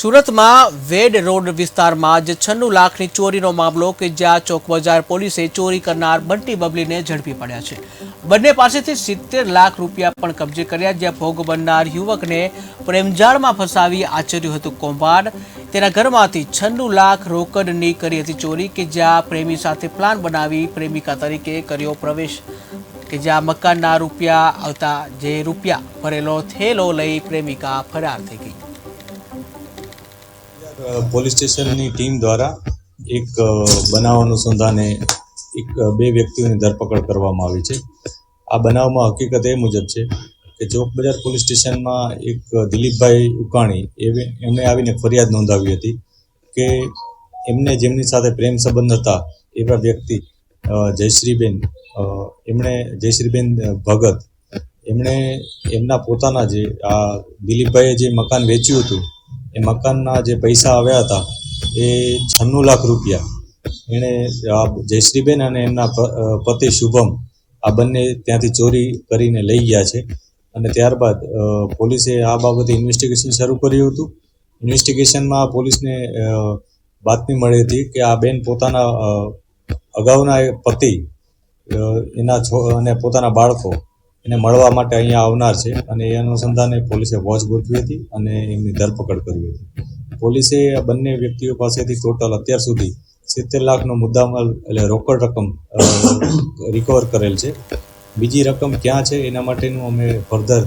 સુરતમાં વેડ રોડ વિસ્તારમાં જ છન્નું લાખની ચોરીનો મામલો કે જ્યાં ચોક બજાર પોલીસે ચોરી કરનાર બંટી બબલીને ઝડપી પડ્યા છે. બંને પાસેથી સિત્તેર લાખ રૂપિયા પણ કબજે કર્યા, જ્યાં ભોગ બનનાર યુવકને પ્રેમજાળમાં ફસાવી આચર્યું હતું કૌભાંડ. તેના ઘરમાંથી છન્નું લાખ રોકડની કરી હતી ચોરી કે જ્યાં પ્રેમી સાથે પ્લાન બનાવી પ્રેમિકા તરીકે કર્યો પ્રવેશ. કે જ્યાં મકાનના રૂપિયા આવતા જે રૂપિયા ભરેલો થેલો લઈ પ્રેમિકા ફરાર થઈ ગઈ. પોલીસ સ્ટેશનની ટીમ દ્વારા એક બનાવ અનુસંધાને એક બે વ્યક્તિઓની ધરપકડ કરવામાં આવી છે. આ બનાવમાં હકીકત એ મુજબ છે કે ચોક બજાર પોલીસ સ્ટેશનમાં એક દિલીપભાઈ ઉકાણી એવે એમણે આવીને ફરિયાદ નોંધાવી હતી કે એમને જેમની સાથે પ્રેમ સંબંધ હતા એવા વ્યક્તિ જયશ્રીબેન એમણે જયશ્રીબેન ભગત એમણે એમના પોતાના જે, આ દિલીપભાઈએ જે મકાન વેચ્યું હતું એ મકાનના જે પૈસા આવ્યા હતા, એ છન્નું લાખ રૂપિયા. એણે આ જયશ્રીબેન અને એમના પતિ શુભમ આ બંને ત્યાંથી ચોરી કરીને લઈ ગયા છે. અને ત્યારબાદ પોલીસે આ બાબતે ઇન્વેસ્ટિગેશન શરૂ કર્યું હતું. ઇન્વેસ્ટિગેશનમાં પોલીસને બાતમી મળી હતી કે આ બેન પોતાના અગાઉના પતિ એના છો, અને પોતાના બાળકો એને મળવા માટે અહીંયા આવનાર છે. અને એ અનુસંધાને પોલીસે વોચ ગોઠવી હતી અને એમની ધરપકડ કરી હતી. પોલીસે આ બંને વ્યક્તિઓ પાસેથી ટોટલ અત્યાર સુધી સિત્તેર લાખનો મુદ્દામાલ એટલે રોકડ રકમ રિકવર કરેલ છે. બીજી રકમ ક્યાં છે એના માટેનું અમે ફર્ધર